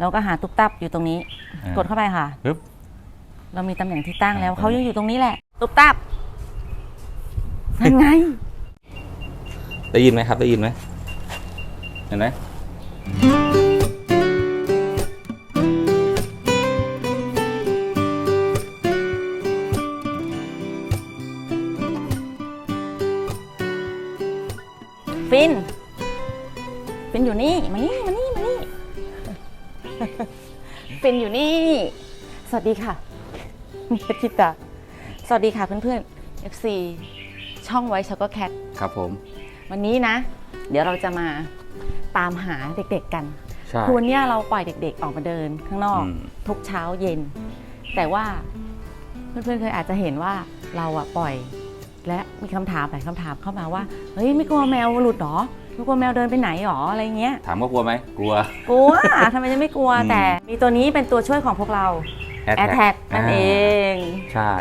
เราก็หาตุ๊กตับอยู่ตรงนี้ อ่ากดเข้าไปค่ะ ปึ๊บ เรามีตำแหน่งที่ตั้งแล้วอ่า เขายังอยู่ตรงนี้แหละ ตุ๊กตับนั่นไง ได้ยินไหมครับ ได้ยินไหมเห็นไหมฟิน ฟินอยู่นี่มานี่มานี่มานี่ ฟินอยู่นี่ สวัสดีค่ะเพชรคิตาสวัสดีค่ะเพื่อนๆ FC ช่องไว้ช็อกโกแคทครับผม วันนี้นะ เดี๋ยวเราจะมาตามหาเด็กๆกันใช่คือวันเนี้ยเราปล่อยเด็กๆออกมาเดินข้างนอก อืม ทุกเช้าเย็น แต่ว่าเพื่อนๆเคยอาจจะเห็นว่าเราอะปล่อย และมีคำถามหลายคำถามเข้ามาว่า เฮ้ยไม่กลัวแมวหลุดหรอ ไม่กลัวแมวเดินไปไหนหรออะไรเงี้ย ถามว่ากลัวไหมกลัว กลัวทำไมจะไม่กลัวอืม แต่มีตัวนี้เป็นตัวช่วยของพวกเรา Air a i r t a g นั่นเอง ใช่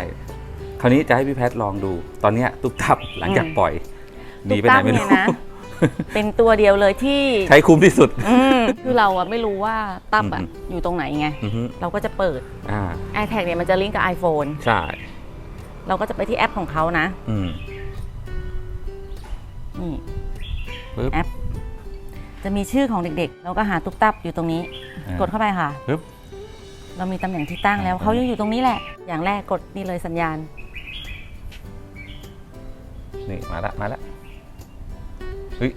คราวนี้จะให้พี่แพทย์ลองดู ตอนเนี้ยตุ๊บตับหลังจากอืมปล่อยหนีตุ๊กไปไหตันบไม่เนี่ยรู้นะ เป็นตัวเดียวเลยที่ ใช้คุ้มที่สุด อืมคือเราอะไม่รู้ว่าตับอะอืม อยู่ตรงไหนไง อือฮึเราก็จะเปิด อ่า a i r t a g เนี่ยมันจะลิงก์กับ iPhone ใช่ เราก็จะไปที่แอปของเขานะ อืม นี่ ปึ๊บ แอป จะมีชื่อของเด็กๆเราก็หาตุ๊กตับอยู่ตรงนี้ อ่ากดเข้าไปค่ะ ปึ๊บ เรามีตำแหน่งที่ตั้งแล้วอ่า เขายังอยู่ตรงนี้แหละ อย่างแรกกดนี่เลยสัญญาณ นี่มาละมาละเฮ้ย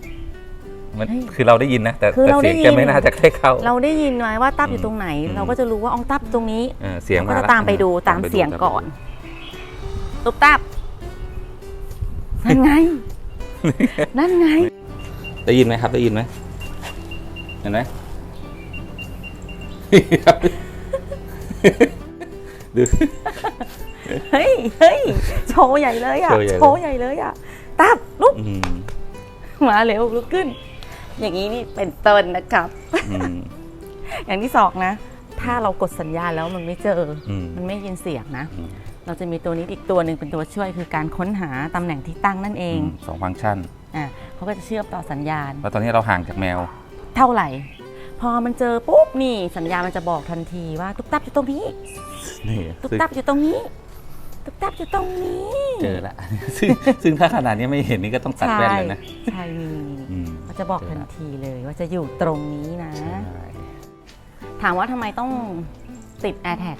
มันเฮ้ยคือเราได้ยินนะ แต่คือแต่เราเสียงได้ยินแกไม่น่าจะได้เข้า เราได้ยินไหมว่าตับอืมอยู่ตรงไหน อืม เราก็จะรู้ว่าอองตับตรงนี้ เออเสียงเรามาก็ละจะตามไปดูตามไปเสียงตามไปก่อน ตุ๊กตับ นั่นไง นั่นไง ได้ยินไหมครับ ได้ยินไหมเห็นไหมดูเฮ้ยเฮ้ยโชว์ใหญ่เลยอะ โชว์ใหญ่เลยโชว์ใหญ่เลยอะ ตับลุกอืมมาเร็วลุกขึ้น อย่างนี้นี่เป็นต้นนะครับอืมอย่างที่สองนะ ถ้าเรากดสัญญาณแล้วมันไม่เจออืมมันไม่ยินเสียงนะอืมเราจะมีตัวนี้อีกตัวหนึ่งเป็นตัวช่วยคือการค้นหาตำแหน่งที่ตั้งนั่นเองสองฟังก์ชันอะเขาก็จะเชื่อมต่อสัญญาณแล้วตอนนี้เราห่างจากแมว เท่าไหร่ พอมันเจอปุ๊บนี่สัญญาณมันจะบอกทันทีว่าตุ๊กตับอยู่ตรงนี้ นี่ตุ๊กซึ่งตับอยู่ตรงนี้ ตุ๊กตับอยู่ตรงนี้เจอละ ซึ่งซึ่งถ้าขนาดนี้ไม่เห็นนี่ก็ต้องตัดแว่นเลยนะใช่มี อืมเขาจะบอกทันทีเลยว่าจะอยู่ตรงนี้นะ ใช่ ถามว่าทำไมต้องติด AirTag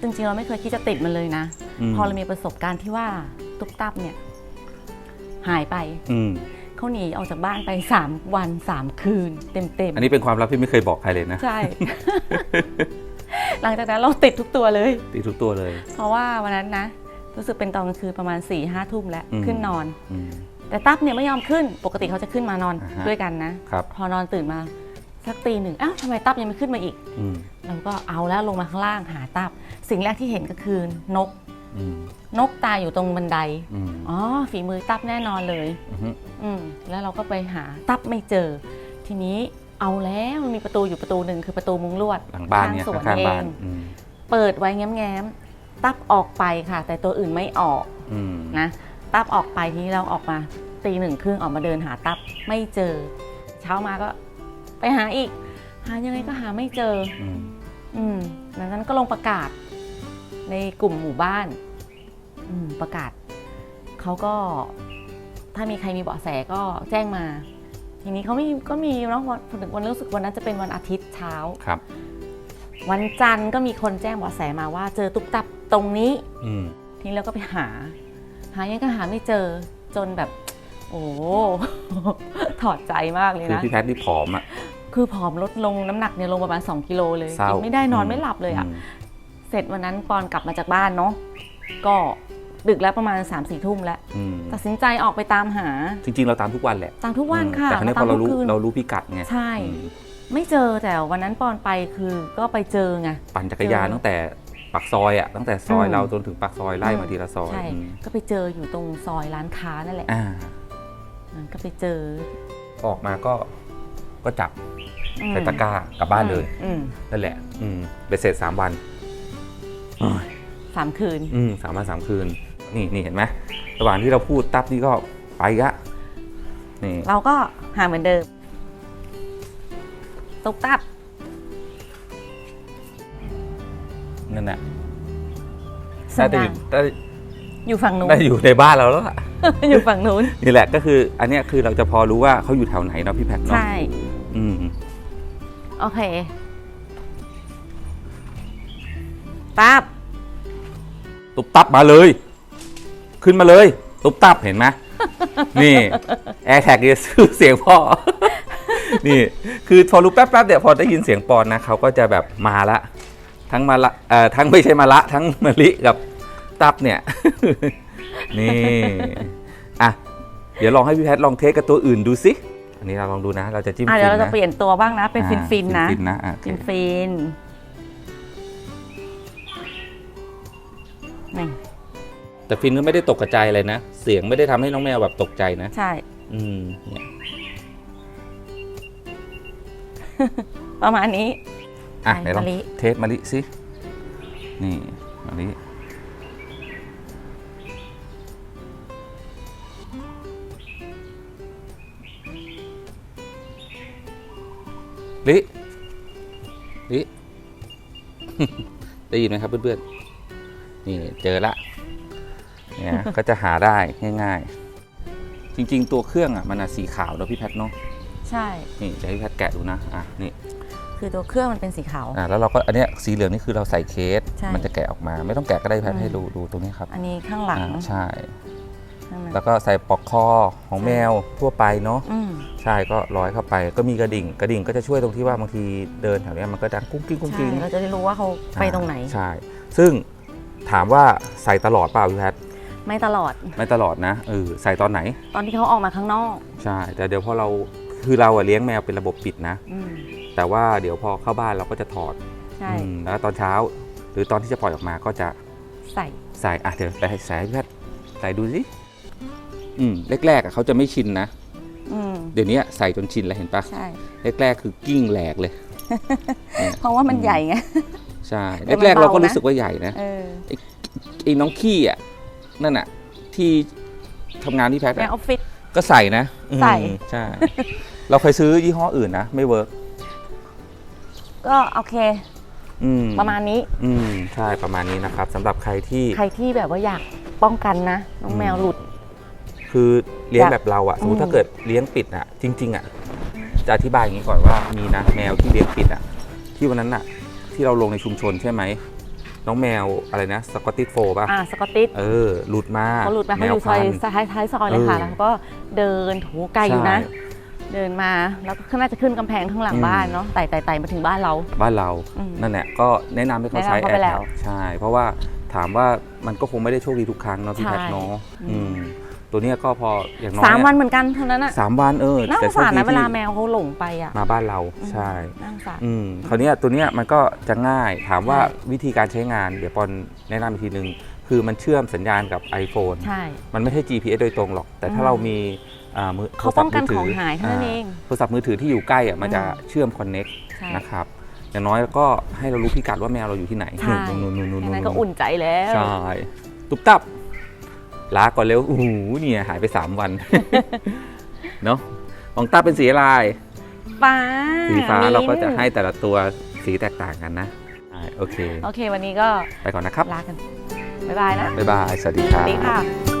จริงๆ เราไม่เคยคิดจะติดมันเลยนะมพอเรามีประสบการณ์ที่ว่าตุ๊กตับเนี่ย หายไป อืมเขาหนีออกจากบ้านไป 3 วัน 3 คืน เต็มอันนี้เป็นความลับที่ไม่เคยบอกใครเลยนะๆ ใช่ หลังจากนั้นเราติดทุกตัวเลย ตีทุกตัวเลย เพราะว่าวันนั้นนะ รู้สึกเป็นตอนกลางคืนประมาณ4ี่ห้าทุ่มแล้ว อืม ขึ้นนอน อืม แต่ตับเนี่ยไม่ยอมขึ้น ปกติเขาจะขึ้นมานอนอ่าฮะ ด้วยกันนะ ครับ พอนอนตื่นมา สักตีหนึ่งอ้าวทำไมตับยังไม่ขึ้นมาอีกอืมเราก็เอาแล้วลงมาข้างล่างหาตับ สิ่งแรกที่เห็นก็คือนก อืมนกตายอยู่ตรงบันได อืมอ๋อ ฝีมือตับแน่นอนเลย อือฮึอืมแล้วเราก็ไปหาตับไม่เจอ ทีนี้เอาแล้วมันมีประตูอยู่ประตูหนึ่งคือประตูมุงลวดหลังบ้านเนี่ยข้างสวนข้างๆบ้านเองอืมเปิดไว้แง้มๆ ตับออกไปค่ะ แต่ตัวอื่นไม่ออกอืมนะ ตับออกไปทีนี้เราออกมาตีหนึ่งครึ่งออกมาเดินหาตับไม่เจอ เช้ามาก็ ไปหาอีก หายังไงก็หาไม่เจอ อืมอืมดังนั้นก็ลงประกาศในกลุ่มหมู่บ้าน อืมประกาศ เขาก็ถ้ามีใครมีเบาะแสก็แจ้งมา ทีนี้เขามีก็มีเนาะวันถึงวันรู้สึกวันนั้นจะเป็นวันอาทิตย์เช้า ครับ วันจันทร์ก็มีคนแจ้งเบาะแสมาว่าเจอตุ๊กตับตรงนี้ อืมทีนี้เราก็ไปหา หายังก็หาไม่เจอจนแบบ โอ้ ถอดใจมากเลยคือนะ พี่แพทย์นี่ผอมอะ คือผอมลดลงน้ำหนักเนี่ยลงประมาณ 2 กิโลเลยเศร้ากินไม่ได้นอนอืมไม่หลับเลยอะ่ะมเสร็จวันนั้นปอนกลับมาจากบ้านเนาะก็ดึกแล้วประมาณ3ามสี่ทุ่มแล้ว อืมตัดสินใจออกไปตามหา จริง ๆ เราตามทุกวันแหละตามทุกวันค่ะแต่ครั้นี้ตพมอเรารู้ทุกคืน เรารู้พิกัดไงใช่ อืมไม่เจอแต่วันนั้นปอนไปคือก็ไปเจอไง ปั่นจักรยานเจอตั้งแต่ปากซอยอะตั้งแต่ซอยอืม เราจนถึงปากซอยไล่มาทีละซอยใช่ อืมก็ไปเจออยู่ตรงซอยร้านค้านั่นแหละอ่า มันก็ไปเจอ ออกมาก็ ก็จับใส่ตะกร้ากลับบ้านเลยนั่นแหละไปเสร็จสามวันสามคืนสามวันสามคืน นี่นี่เห็นไหมระหว่างที่เราพูดตับนี่ก็ไปละนี่เราก็หาเหมือนเดิมตุกตับ นั่นแหละเสียน่าดัอง ยู่น่าอยู่ฝั่งนู้น น่าอยู่ในบ้านเราแล้วล่ะอยู่ฝั่งนู้น นี่แหละก็คือ อันนี้คือเราจะพอรู้ว่าเขาอยู่แถวไหนเนาะพี่แพทเนาะ ใช่ อืมโอเคปั๊บตุบตับมาเลย ขึ้นมาเลย ตุบตับเห็นไหม นี่แอร์แท็กเนี่ยซื้อเสียงพ่อ นี่ คือพอรู้แป๊บๆเดี๋ยวพอได้ยินเสียงปอนนะเขาก็จะแบบมาละ ทั้งมาละเอ่อทั้งไม่ใช่มาละ ทั้งมะลิกับตับเนี่ย นี่ อะ เดี๋ยวลองให้พี่แพทย์ลองเทสกับตัวอื่นดูสิ อันนี้เราลองดูนะ เราจะจิ้มอะเดี๋ยวเราฟิจะเปลี่ยนตัวบ้างนะ เป็นฟินฟินๆนะฟินๆนะอะโอเคฟินฟินนี่แต่ฟินก็ไม่ได้ตกกระจายอะไรนะ เสียงไม่ได้ทำให้น้องแมวแบบตกใจนะ ใช่ อืมเนี่ยประมาณนี้ อะใส่ไหนลองมะลิเทสมะลิสิ นี่มะลิ ลิลิได้ยินไหมครับเพื่อนๆ นี่เจอละเนี่ยก็จะหาได้ง่ายๆ จริง ๆ ตัวเครื่องอะมันอะสีขาวเนอะพี่แพทเนาะใช่ นี่จะให้พี่แพทแกะดูนะอะนี่คือตัวเครื่องมันเป็นสีขาว อ่าแล้วเราก็อันเนี้ยสีเหลืองนี่คือเราใส่เคส ใช่ มันจะแกะออกมา ไม่ต้องแกะก็ได้แพทอืมให้ดูดูตรงนี้ครับอันนี้ข้างหลัง อ่าใช่ ข้างหลังแล้วก็ใส่ปลอกคอของแมวทั่วไปเนาะอืมใช่ก็ร้อยเข้าไป ก็มีกระดิ่ง กระดิ่งก็จะช่วยตรงที่ว่าบางทีเดินแถวเนี้ยมันก็ดังกุ้งกิ้งกุ้งใช่กิ้งเราจะได้รู้ว่าเขาไปตรงไหนอ่าใช่ ซึ่งถามว่าใส่ตลอดเปล่าพี่แพทไม่ตลอดไม่ตลอดนะเออใส่ตอนไหน ตอนที่เขาออกมาข้างนอกใช่ แต่เดี๋ยวพอเราคือเราอะเลี้ยงแมวเป็นระบบปิดนะ อืมแต่ว่าเดี๋ยวพอเข้าบ้านเราก็จะถอดใช่ อืมแล้วตอนเช้า หรือตอนที่จะปล่อยออกมาก็จะใส่ใส่อะเดี๋ยวไปให้ใส่ให้พี่แพทย์ใส่ดูสิ อืมแรกๆอะเขาจะไม่ชินนะ อืมเดี๋ยวนี้ใส่จนชินแล้วเห็นปะใช่ แรกๆคือกิ้งแหลกเลย เพราะว่ามันใหญ่ไง ใช่แต่มันแรกๆเราก็เบานะ รู้สึกว่าใหญ่นะเออไอ้น้องขี้อะนั่นอะ ที่ทำงานที่แพทย์ในออะอฟฟิศ ก็ใส่นะอืมใส่ ใช่ เราเคยซื้อยี่ห้ออื่นนะไม่เวิร์กก็โอเค อืมประมาณนี้อืมใช่ประมาณนี้นะครับสำหรับใครที่ ใครที่แบบว่าอยากป้องกันนะน้องแมวหลุด คือเลี้ยงอยากแบบเราอะสมมอืติมถ้าเกิดเลี้ยงปิดอะจริง ๆอะจะอธิบายอย่างนี้ก่อนว่ามีนะแมวที่เลี้ยงปิดอะที่วันนั้นอะที่เราลงในชุมชนใช่ไหมน้องแมวอะไรนะสกอตติชโฟป่ะอ่าสกอตติชเออหลุดมาเขาหลุดมาเขาอยู่ซอยแมวพันธุ์ท้ายท้ายซอยเลยค่ะเออแล้วก็เดินถูไกลอยู่นะใช่เดินมาแล้วก็น่าจะขึ้นกำแพงข้างหลังอืมบ้านเนาะไต่ไต่ไต่มาถึงบ้านเรา บ้านเราอืมนั่นแหละก็แนะนำให้เขาใช้แนะนำเขาแอไปร์แล้แท็วใช่ เพราะว่าถามว่ามันก็คงไม่ได้โชคดีทุกครั้งเนาะพี่ใช่แพทเนาะอืมอืม ตัวเนี้ยก็พออย่างน้อยสามอะวันเหมือนกันเท่านั้นอะสามวันเออน่าสแต่งโชคสารดีนะเวที่ลาแมวเขาหลงไปอะมาบ้านเราอืมใช่น่าสงสารอืมคราวเนี้ยตัวเนี้ยมันก็จะง่ายถามว่าใช่วิธีการใช้งาน เดี๋ยวปอนแนะนำอีกทีนึงคือมันเชื่อมสัญญาณกับ iPhone ใช่ มันไม่ใช่ GPS โดยตรงหรอก แต่ถ้าอืมเรามีอ่ามือเขาป้องกันของหายเท่านั้นเองโทรศัพท์มือถือที่อยู่ใกล้อะมันจะอืมเชื่อม Connect ใช่นะครับอย่างน้อยก็ให้เรารู้พิกัดว่าแมวเราอยู่ที่ไหนใช่นู่นนู่นนู่นแค่นู่นนั้นก็อุ่นใจแล้วใช่ตุ๊บตับ ลาก่อนเร็วโอ้โหเนี่ยหายไป 3 วัน เนาะของตาเป็นสีอะไรฟ้าสีฟ้าเราก็จะมิ้นท์ให้แต่ละตัวสีแตกต่างกันนะใช่โอเค โอเค วันนี้ก็ไปก่อนนะครับ ลากัน บ๊ายบายนะ บ๊ายบาย สวัสดีคสรัวับสดีค่ะ